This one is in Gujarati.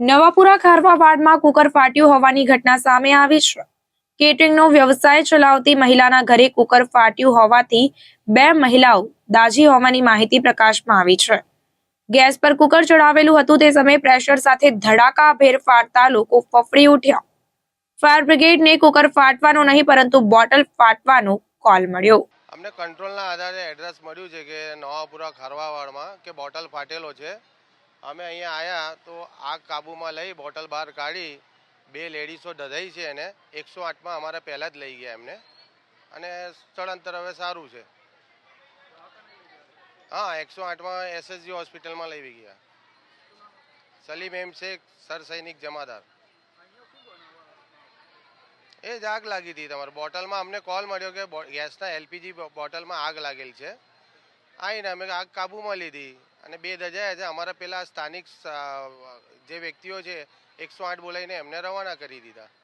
નવાપુરા ખારવા વાડમાં કુકર ફાટ્યું હોવાની ઘટના સામે આવી છે. કેટરિંગનો વ્યવસાય ચલાવતી મહિલાના ઘરે કુકર ફાટ્યું હોવાથી બે મહિલાઓ દાઝી હોવાની માહિતી પ્રકાશમાં આવી છે. ગેસ પર કુકર ચડાવેલું હતું તે સમયે પ્રેશર સાથે ધડાકાભેર ફાટતા લોકો ફફડી ઉઠ્યા. ફાયર બ્રિગેડને કુકર ફાટવાનો નહીં, પરંતુ બોટલ ફાટવાનો કોલ મળ્યો. અમને કંટ્રોલના આધારે એડ્રેસ મળ્યું છે કે નવાપુરા ખારવાવાડમાં કે બોટલ ફાટેલો છે. અમે અહીંયા આવ્યા તો આગ કાબૂમાં લઈ બોટલ બહાર કાઢી બે લેડીઝો દધાઈ છે એને. એકસો આઠમાં અમારે પહેલાં જ લઈ ગયા એમને. અને સ્થળાંતર હવે સારું છે. હા, એકસો આઠમાં એસએસજી હોસ્પિટલમાં લઈ ગયા. સલીમ એમ શેખ, સર સૈનિક, જમાદાર. એ જ આગ લાગી હતી તમારે. બોટલમાં અમને કોલ મળ્યો કે ગેસના એલપીજી બોટલમાં આગ લાગેલ છે. આવીને અમે આગ કાબૂમાં લીધી અને બે ધજા છે અમારા પેલા સ્થાનિક જે વ્યક્તિઓ છે, એકસો આઠ બોલાવીને એમને રવાના કરી દીધા.